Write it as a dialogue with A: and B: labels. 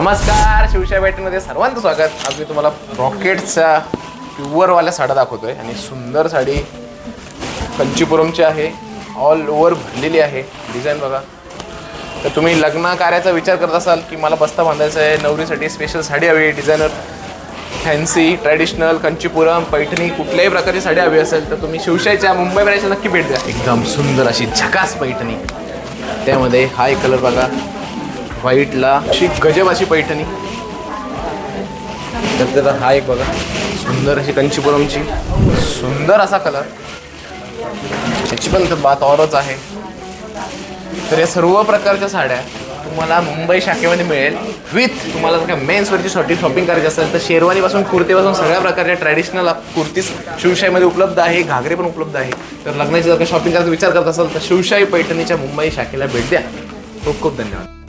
A: नमस्कार शिवशाही बॅटरीमध्ये सर्वांचं स्वागत. आज मी तुम्हाला रॉकेटचा प्युअरवाल्या साड्या दाखवतोय आणि सुंदर साडी कंचीपुरमची आहे. ऑल ओव्हर भरलेली आहे. डिझाईन बघा. तर तुम्ही लग्न कार्याचा विचार करत असाल की मला बस्ता बांधायचा आहे नवरीसाठी स्पेशल साडी हवी designer fancy traditional Kanchipuram Paithani कुठल्याही प्रकारची साडी हवी असेल तर तुम्ही शिवशाहीच्या मुंबई ब्रँचला नक्की भेट द्या. एकदम सुंदर अशी झकास पैठणी. त्यामध्ये हा एक कलर बघा. व्हाईटला. अशी गजब अशी पैठणी. तर त्याचा हा एक बघा. सुंदर अशी कंचीपुरमची. सुंदर असा कलर त्याची पण बात औरच आहे. तर या सर्व प्रकारच्या साड्या तुम्हाला मुंबई शाखेमध्ये मिळेल. विथ तुम्हाला जर का मेन्सवरची शॉर्टी शॉपिंग करायची असेल तर शेरवानीपासून कुर्तीपासून सगळ्या प्रकारच्या ट्रॅडिशनल कुर्तीज शिवशाहीमध्ये उपलब्ध आहे घागरे पण उपलब्ध आहे. तर लग्नाची जर का शॉपिंग करायचा विचार करत असाल तर शिवशाही पैठणीच्या मुंबई शाखेला भेट द्या. खूप खूप धन्यवाद.